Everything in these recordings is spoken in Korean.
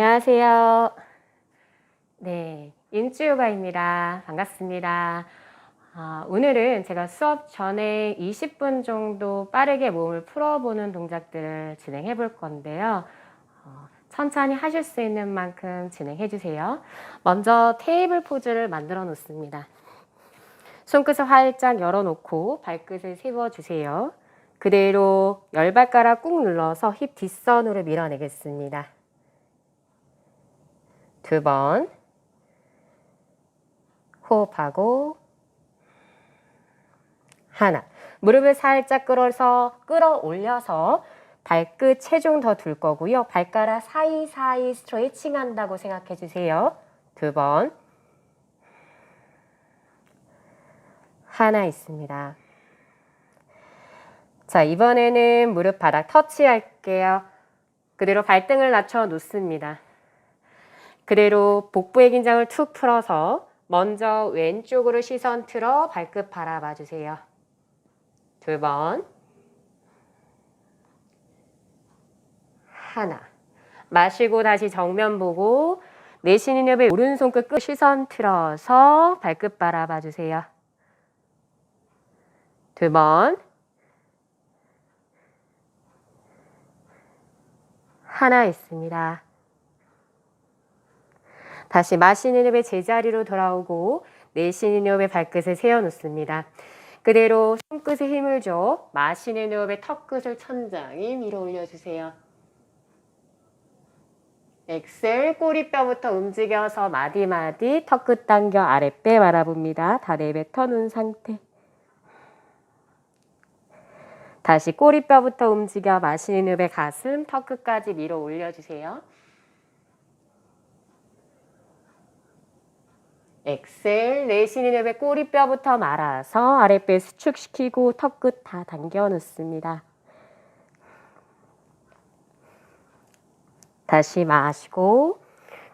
안녕하세요. 네, 인주요가입니다. 반갑습니다. 아, 오늘은 제가 수업 전에 20분 정도 빠르게 몸을 풀어보는 동작들을 진행해 볼 건데요. 어, 천천히 하실 수 있는 만큼 진행해 주세요. 먼저 테이블 포즈를 만들어 놓습니다. 손끝을 활짝 열어놓고 발끝을 세워주세요. 그대로 열발가락 꾹 눌러서 힙 뒷선으로 밀어내겠습니다. 두 번. 호흡하고. 하나. 무릎을 살짝 끌어서, 끌어올려서 발끝 체중 더 둘 거고요. 발가락 사이사이 스트레칭 한다고 생각해 주세요. 두 번. 하나 있습니다. 자, 이번에는 무릎 바닥 터치할게요. 그대로 발등을 낮춰 놓습니다. 그대로 복부의 긴장을 툭 풀어서 먼저 왼쪽으로 시선 틀어 발끝 바라봐 주세요. 두 번. 하나. 마시고 다시 정면 보고 내쉬는 옆에 오른손끝 끝 시선 틀어서 발끝 바라봐 주세요. 두 번. 하나 있습니다. 다시 마시는 호흡에 제자리로 돌아오고 내쉬는 호흡에 발끝을 세워놓습니다. 그대로 손끝에 힘을 줘 마시는 호흡에 턱끝을 천장에 밀어 올려주세요. 엑셀 꼬리뼈부터 움직여서 마디마디 턱끝 당겨 아랫배 바라봅니다. 다 내뱉어 놓은 상태. 다시 꼬리뼈부터 움직여 마시는 호흡에 가슴 턱끝까지 밀어 올려주세요. 엑셀 내쉬는 호흡에 꼬리뼈부터 말아서 아랫배 수축시키고 턱끝 다 당겨 놓습니다. 다시 마시고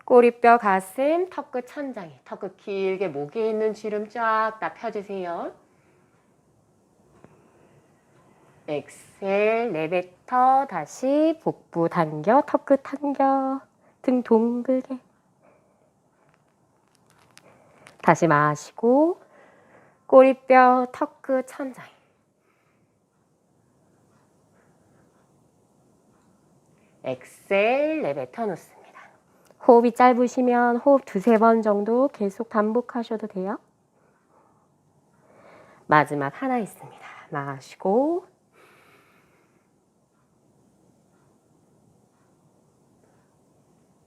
꼬리뼈 가슴 턱끝 천장에 턱끝 길게 목에 있는 주름 쫙 다 펴주세요. 엑셀 내뱉어 다시 복부 당겨 턱끝 당겨 등 동글게 다시 마시고 꼬리뼈 턱끝 천장 엑셀 내뱉어 놓습니다. 호흡이 짧으시면 호흡 두세 번 정도 계속 반복하셔도 돼요. 마지막 하나 있습니다. 마시고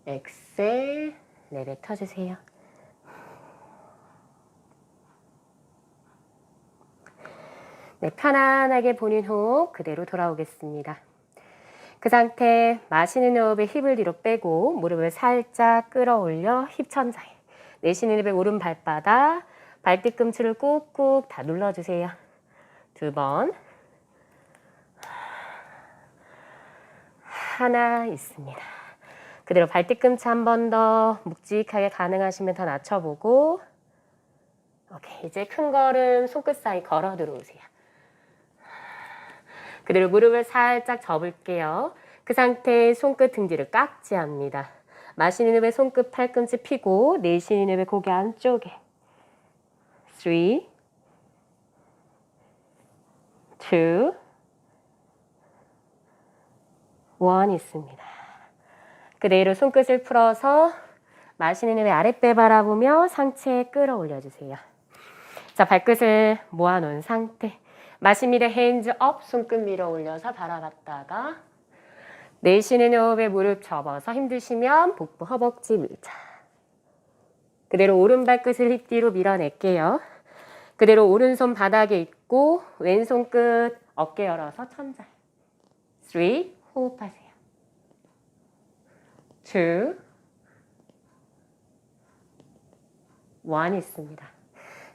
엑셀 내뱉어 주세요. 네, 편안하게 본인 호흡 그대로 돌아오겠습니다. 그 상태 마시는 호흡에 힙을 뒤로 빼고 무릎을 살짝 끌어올려 힙 천장에 내쉬는 호흡에 오른 발바닥 발뒤꿈치를 꾹꾹 다 눌러주세요. 두 번. 하나 있습니다. 그대로 발뒤꿈치 한 번 더 묵직하게 가능하시면 더 낮춰보고 오케이 이제 큰 걸음 손끝 사이 걸어 들어오세요. 그대로 무릎을 살짝 접을게요. 그 상태에 손끝 등지를 깍지 합니다. 마시는 호흡에 손끝 팔꿈치 피고 내쉬는 호흡에 고개 안쪽에 3 2 1 있습니다. 그대로 손끝을 풀어서 마시는 호흡에 아랫배 바라보며 상체 끌어올려 주세요. 자, 발끝을 모아놓은 상태. 마십니다. 핸즈 업, 손끝 밀어 올려서 바라봤다가 내쉬는 호흡에 무릎 접어서 힘드시면 복부 허벅지 밀자. 그대로 오른발 끝을 힙 뒤로 밀어낼게요. 그대로 오른손 바닥에 있고 왼손 끝 어깨 열어서 천장. 3 호흡하세요. 2 1 있습니다.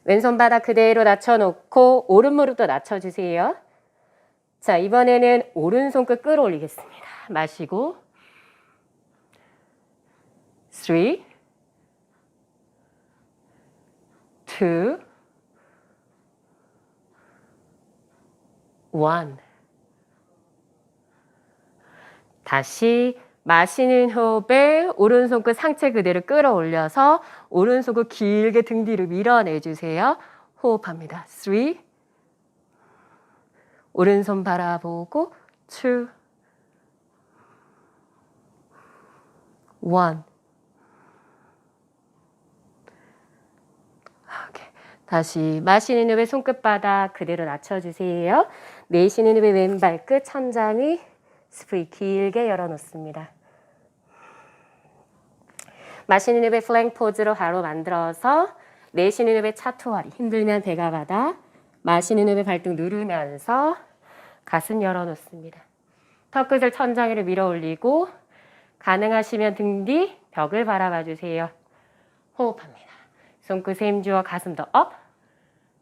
왼손 바닥 그대로 낮춰놓고 오른 무릎도 낮춰주세요. 자, 이번에는 오른손 끝 끌어올리겠습니다. 마시고 3 2 1 다시 마시는 호흡에 오른손 끝 상체 그대로 끌어올려서 오른손을 길게 등 뒤로 밀어내주세요. 호흡합니다. 3 오른손 바라보고 2 1 오케이. 다시 마시는 호흡에 손끝바닥 그대로 낮춰주세요. 내쉬는 호흡에 왼발 끝 천장 위 스프리 길게 열어놓습니다. 마시는 호흡에 플랭 포즈로 바로 만들어서 내쉬는 호흡에 차투와리 힘들면 배가 바다 마시는 호흡에 발등 누르면서 가슴 열어놓습니다. 턱끝을 천장 위로 밀어 올리고 가능하시면 등 뒤 벽을 바라봐 주세요. 호흡합니다. 손끝에 힘주어 가슴 더 업.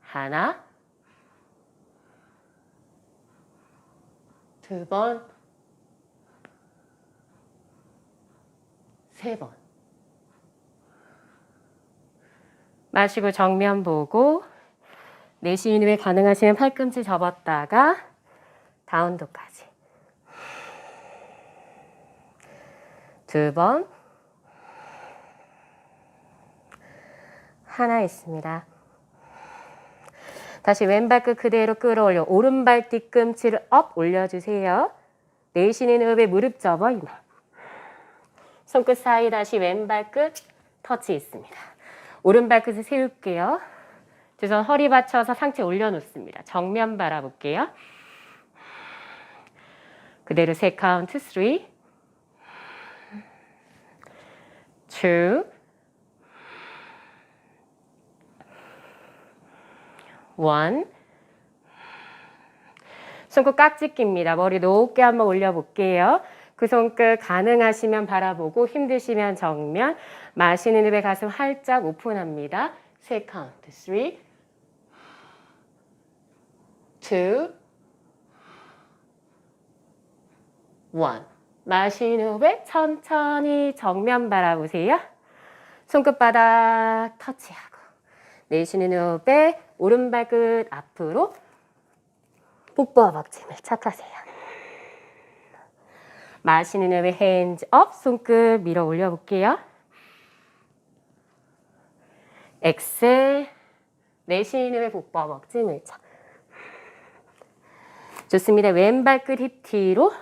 하나. 두 번. 세 번. 마시고 정면 보고 내쉬는 후에 가능하시면 팔꿈치 접었다가 다운도까지. 두 번. 하나 있습니다. 다시 왼발끝 그대로 끌어올려 오른발 뒤꿈치를 업 올려주세요. 내쉬는 호흡에 무릎 접어 이마. 손끝 사이 다시 왼발끝 터치 있습니다. 오른발끝을 세울게요. 두 손 허리 받쳐서 상체 올려놓습니다. 정면 바라볼게요. 그대로 세 카운트 3 2 원. 손끝 깍지 낍니다. 머리 높게 한번 올려볼게요. 그 손끝 가능하시면 바라보고 힘드시면 정면 마시는 입에 가슴 활짝 오픈합니다. 세 카운트 3 2 1 마시는 호흡에 천천히 정면 바라보세요. 손끝바닥 터치하고 내쉬는 호흡에 오른발끝 앞으로 복부 허벅지를 착하세요. 마시는 호흡에 핸즈 업 손끝 밀어 올려 볼게요. 엑셀 내쉬는 호흡에 복부 허벅지 밀착. 좋습니다. 왼발끝 힙 뒤로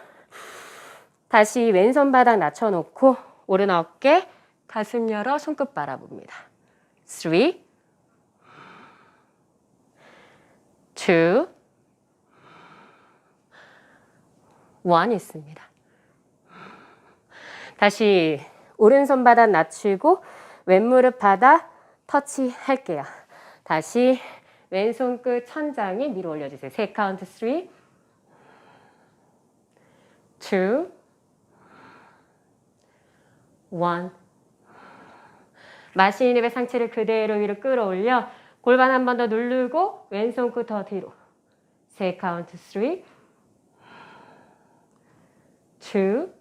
다시 왼손 바닥 낮춰놓고 오른 어깨 가슴 열어 손끝 바라봅니다. 3 2 1 있습니다. 다시 오른손 바닥 낮추고 왼무릎 바닥 터치 할게요. 다시 왼손 끝 천장에 밀어 올려주세요. 세 카운트 3 2 1 마시는 입에 상체를 그대로 위로 끌어올려 골반 한 번 더 누르고 왼손 끝 더 뒤로 세 카운트 3 2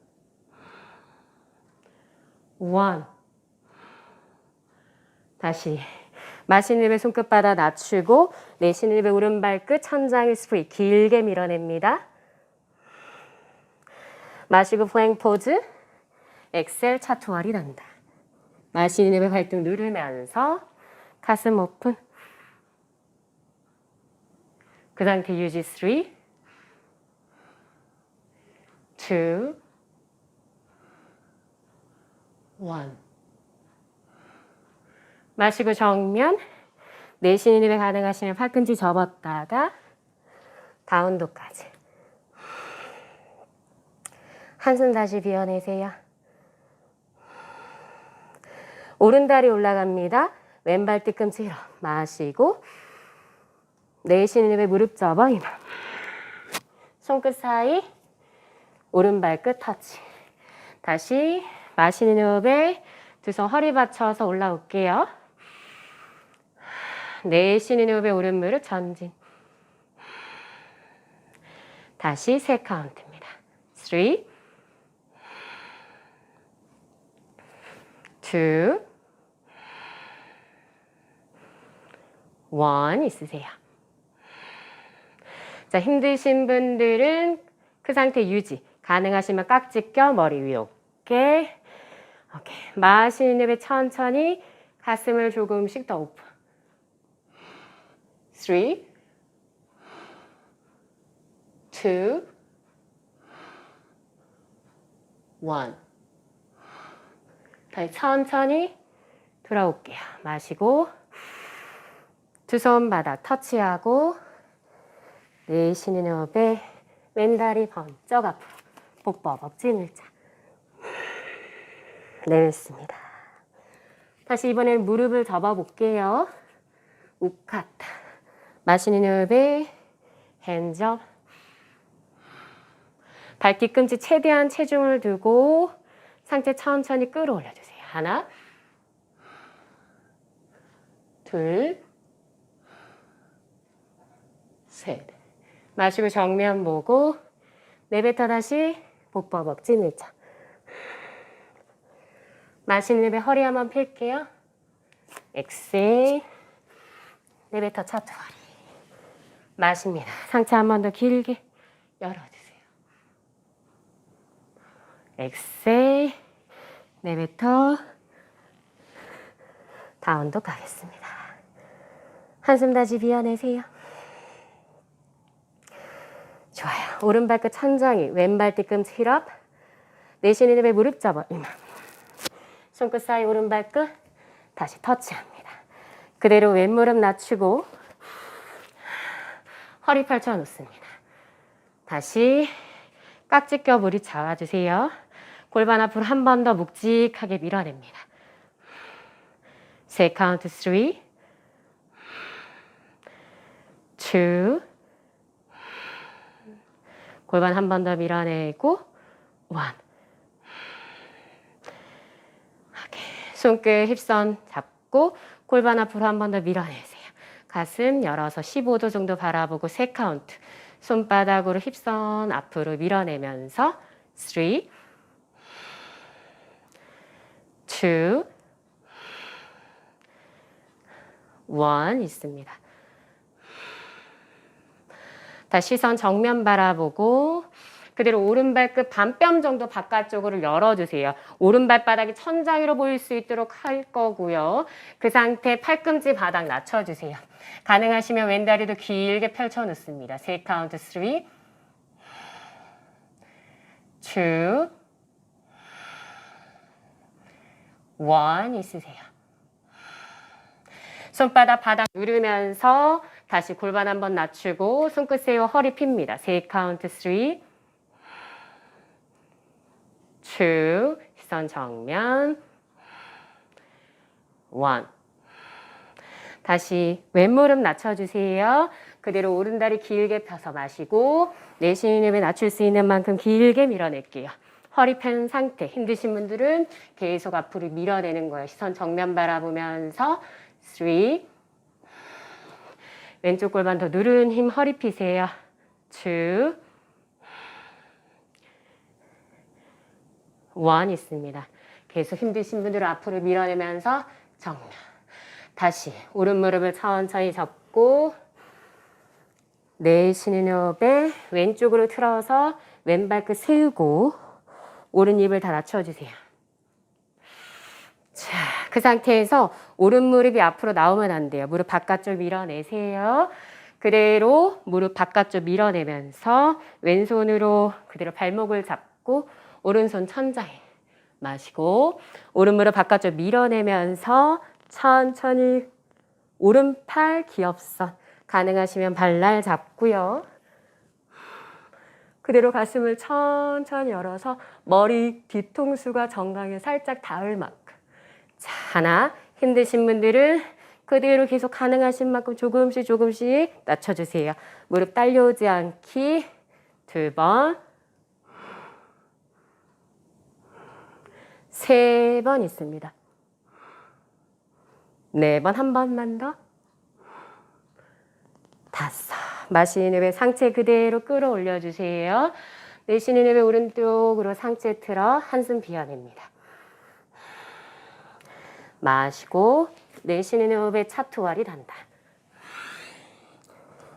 1 다시. 마시는 입에 손끝바닥 낮추고 내쉬는 입에 오른발 끝 천장을 스프리 길게 밀어냅니다. 마시고 플랭 포즈. 엑셀 차투알이 난다. 마시는 입에 발등 누르면서 가슴 오픈. 그 상태 유지 3 2 1 마시고 정면 내쉬는 입에 가능하시면 팔꿈치 접었다가 다운도까지 한숨 다시 비워내세요. 오른다리 올라갑니다. 왼발 뒤꿈치 힐업 마시고 내쉬는 입에 무릎 접어 이마 손끝 사이 오른발 끝 터치 다시 마시는 호흡에 두 손 허리 받쳐서 올라올게요. 내쉬는 호흡에 오른 무릎 전진 다시 세 카운트입니다. 3 2 1 있으세요. 자, 힘드신 분들은 그 상태 유지. 가능하시면 깍지 껴 머리 위로 높게. 오케이. 마시는 입에 천천히 가슴을 조금씩 더 오픈. 3, 2, 원. 다시 천천히 돌아올게요. 마시고 두 손 바닥 터치하고 내쉬는 호흡에 왼다리 번쩍 앞으로 복부 억지 밀자. 내뱉습니다. 다시 이번엔 무릎을 접어 볼게요. 우카타. 마시는 호흡에 핸즈업. 발 뒤꿈치 최대한 체중을 두고 상체 천천히 끌어올려 주세요. 하나, 둘, 셋. 마시고 정면 보고 내뱉어 다시 복부 먹지 밀자. 마시는 입에 허리 한번 펼게요. 엑셀. 내뱉어 차트 허리. 마십니다. 상체 한 번 더 길게 열어주세요. 엑셀. 내뱉어 다운도 가겠습니다. 한숨 다시 비워내세요. 좋아요. 오른발끝 천장이 왼발 뒤꿈치 힐업. 내쉬는 입에 무릎 접어 이만. 손끝 사이 오른발끝 다시 터치합니다. 그대로 왼무릎 낮추고 허리 펼쳐 놓습니다. 다시 깍지 껴 무리 잡아주세요. 골반 앞으로 한 번 더 묵직하게 밀어냅니다. 세 카운트 3, 2, 골반 한 번 더 밀어내고 1. 손끝 힙선 잡고 골반 앞으로 한 번 더 밀어내세요. 가슴 열어서 15도 정도 바라보고 세 카운트. 손바닥으로 힙선 앞으로 밀어내면서 3, 2, 원 있습니다. 다시 시선 정면 바라보고 그대로 오른발 끝 반뼘 정도 바깥쪽으로 열어주세요. 오른발 바닥이 천장 위로 보일 수 있도록 할 거고요. 그 상태 팔꿈치 바닥 낮춰주세요. 가능하시면 왼다리도 길게 펼쳐 놓습니다. 세 카운트 3, 2, 1 있으세요. 손바닥 바닥 누르면서 다시 골반 한번 낮추고 손끝 세워 허리 핍니다. 세 카운트 3, 2, 시선 정면, 1. 다시 왼무릎 낮춰주세요. 그대로 오른다리 길게 펴서 마시고 내쉬는 입에 낮출 수 있는 만큼 길게 밀어낼게요. 허리 편 상태 힘드신 분들은 계속 앞으로 밀어내는 거예요. 시선 정면 바라보면서 3 왼쪽 골반 더 누른 힘 허리 피세요. 2 1 있습니다. 계속 힘드신 분들은 앞으로 밀어내면서 정면. 다시 오른 무릎을 천천히 접고 내쉬는 호흡에 왼쪽으로 틀어서 왼발끝 세우고 오른 입을 다 낮춰주세요. 자, 그 상태에서 오른 무릎이 앞으로 나오면 안 돼요. 무릎 바깥쪽 밀어내세요. 그대로 무릎 바깥쪽 밀어내면서 왼손으로 그대로 발목을 잡고 오른손 천장에 마시고 오른 무릎 바깥쪽 밀어내면서 천천히 오른팔 기업선 가능하시면 발날 잡고요. 그대로 가슴을 천천히 열어서 머리 뒤통수가 정강에 살짝 닿을 만큼. 자, 하나. 힘드신 분들은 그대로 계속 가능하신 만큼 조금씩 조금씩 낮춰주세요. 무릎 딸려오지 않기. 두 번. 세 번 있습니다. 네 번, 한 번만 더. 다섯. 마시는 입에 상체 그대로 끌어올려 주세요. 내쉬는 입에 오른쪽으로 상체 틀어 한숨 비워냅니다. 마시고 내쉬는 호흡에 차투와리 단다.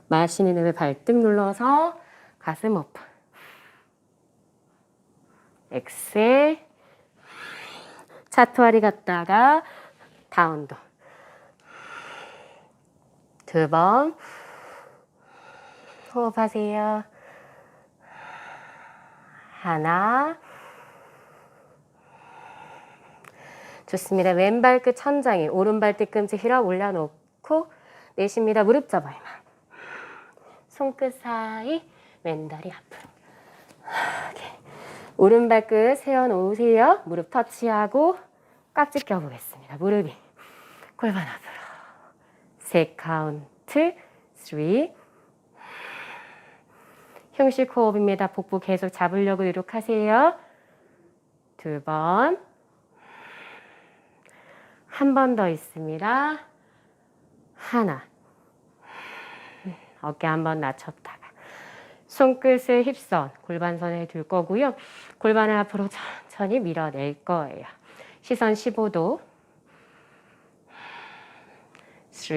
마시는 호흡에 발등 눌러서 가슴 오픈. 엑셀 차투아리 갔다가 다운도. 두 번. 호흡하세요. 하나. 좋습니다. 왼발 끝 천장에 오른발 뒤꿈치 힐업 올려놓고 내쉽니다. 무릎 접어요. 손끝 사이 왼다리 앞으로. 오케이. 오른발 끝 세워 놓으세요. 무릎 터치하고 깍지 껴보겠습니다. 무릎이 골반 앞으로. 세 카운트, 3. 형식 호흡입니다. 복부 계속 잡으려고 노력하세요. 두 번. 한 번 더 있습니다. 하나. 어깨 한 번 낮췄다가. 손끝을 힙선, 골반선에 둘 거고요. 골반을 앞으로 천천히 밀어낼 거예요. 시선 15도. 3,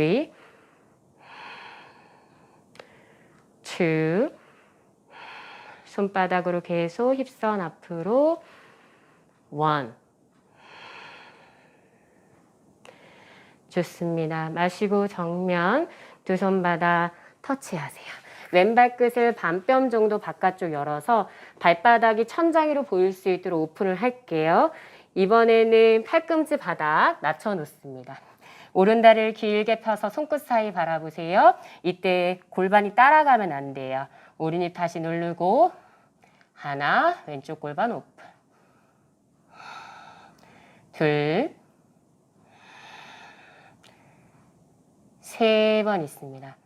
2, 손바닥으로 계속 힙선 앞으로 1. 좋습니다. 마시고 정면 두 손바닥 터치하세요. 왼발 끝을 반뼘 정도 바깥쪽 열어서 발바닥이 천장 위로 보일 수 있도록 오픈을 할게요. 이번에는 팔꿈치 바닥 낮춰 놓습니다. 오른다리를 길게 펴서 손끝 사이 바라보세요. 이때 골반이 따라가면 안 돼요. 오른입 다시 누르고 하나 왼쪽 골반 오픈 둘 세 번 있습니다.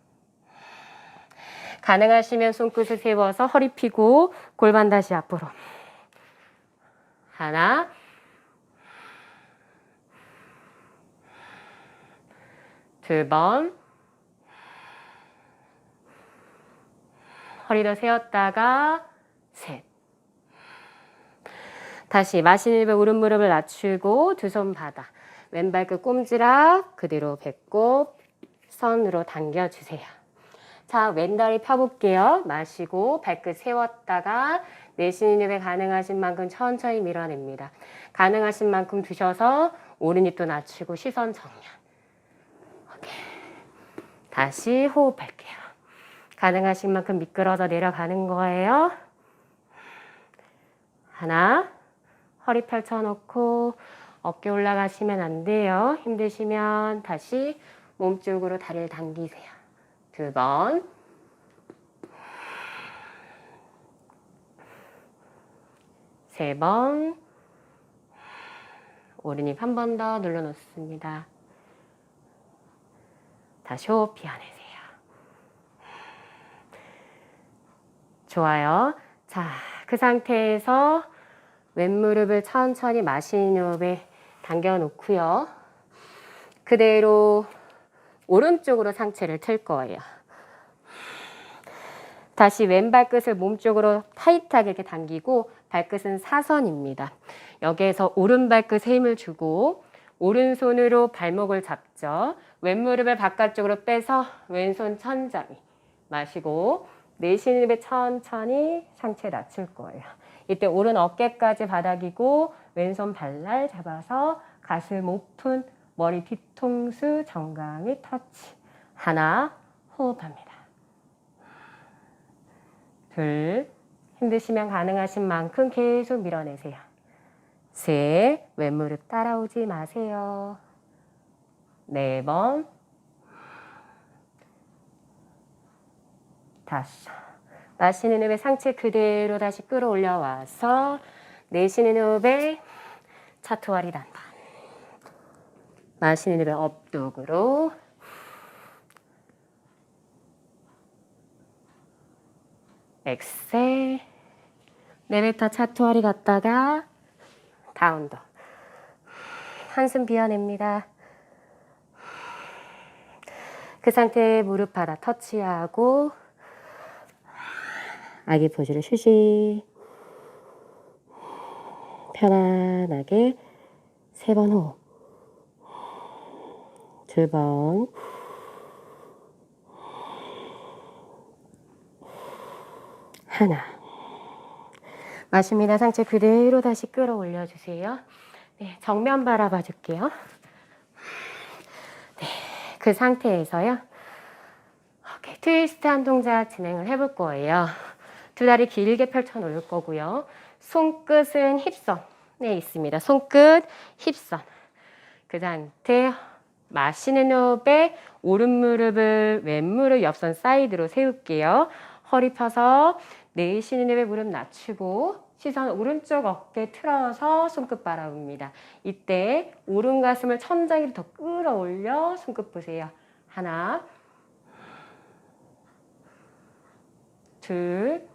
가능하시면 손끝을 세워서 허리 펴고 골반 다시 앞으로. 하나. 두 번. 허리 더 세웠다가 셋. 다시 마시는 입에 오른 무릎을 낮추고 두 손 바닥. 왼발 끝 꼼지락 그대로 배꼽 선으로 당겨주세요. 자, 왼다리 펴볼게요. 마시고 발끝 세웠다가 내쉬는 입에 가능하신 만큼 천천히 밀어냅니다. 가능하신 만큼 두셔서 오른입도 낮추고 시선 정면. 오케이. 다시 호흡할게요. 가능하신 만큼 미끄러져 내려가는 거예요. 하나, 허리 펼쳐놓고 어깨 올라가시면 안 돼요. 힘드시면 다시 몸쪽으로 다리를 당기세요. 두 번. 세 번. 오른입 한 번 더 눌러 놓습니다. 다시 호흡 피어내세요. 좋아요. 자, 그 상태에서 왼무릎을 천천히 마시는 호흡에 당겨 놓고요. 그대로 오른쪽으로 상체를 틀 거예요. 다시 왼발 끝을 몸쪽으로 타이트하게 이렇게 당기고 발끝은 사선입니다. 여기에서 오른발 끝에 힘을 주고 오른손으로 발목을 잡죠. 왼무릎을 바깥쪽으로 빼서 왼손 천장이 마시고 내쉬는 입에 천천히 상체 낮출 거예요. 이때 오른 어깨까지 바닥이고 왼손 발날 잡아서 가슴 오픈 머리 뒤통수 정강이 터치. 하나, 호흡합니다. 둘, 힘드시면 가능하신 만큼 계속 밀어내세요. 셋, 왼무릎 따라오지 마세요. 네 번, 다섯. 마시는 호흡에 상체 그대로 다시 끌어올려 와서 내쉬는 호흡에 차투와리 단반. 마시는 입에 업독으로 엑셀. 내뱉어 차투아리 갔다가 다운도 한숨 비워냅니다. 그 상태에 무릎 바닥 터치하고 아기 포즈를 휴식 편안하게 세 번 호흡 두 번. 하나. 마십니다. 상체 그대로 다시 끌어올려 주세요. 네, 정면 바라봐 줄게요. 네, 그 상태에서요. 오케이, 트위스트 한 동작 진행을 해볼 거예요. 두 다리 길게 펼쳐 놓을 거고요. 손끝은 힙선에 있습니다. 손끝 힙선. 그 상태 마시는 호흡에 오른 무릎을 왼 무릎 옆선 사이드로 세울게요. 허리 펴서 내쉬는 호흡에 무릎 낮추고 시선 오른쪽 어깨 틀어서 손끝 바라봅니다. 이때 오른 가슴을 천장으로 더 끌어올려 손끝 보세요. 하나, 둘,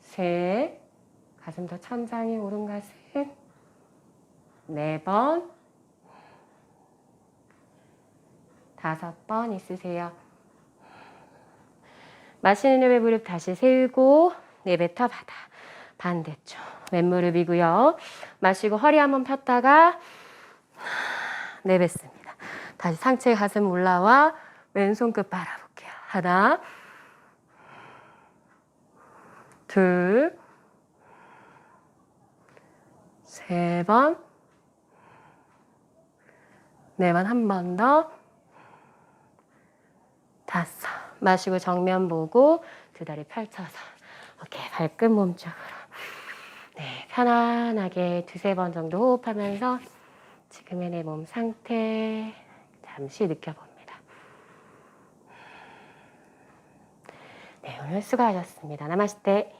셋, 가슴 더 천장에 오른 가슴, 네 번, 다섯 번 있으세요. 마시는 호흡에 무릎 다시 세우고 내뱉어 받아. 반대쪽 왼무릎이고요. 마시고 허리 한번 폈다가 내뱉습니다. 다시 상체 가슴 올라와 왼손 끝 바라볼게요. 하나, 둘, 세 번, 네번한번 더, 다섯. 마시고 정면 보고 두 다리 펼쳐서 오케이 발끝 몸쪽으로 네 편안하게 두세 번 정도 호흡하면서 지금의 내 몸 상태 잠시 느껴봅니다. 네 오늘 수고하셨습니다. 나마스테.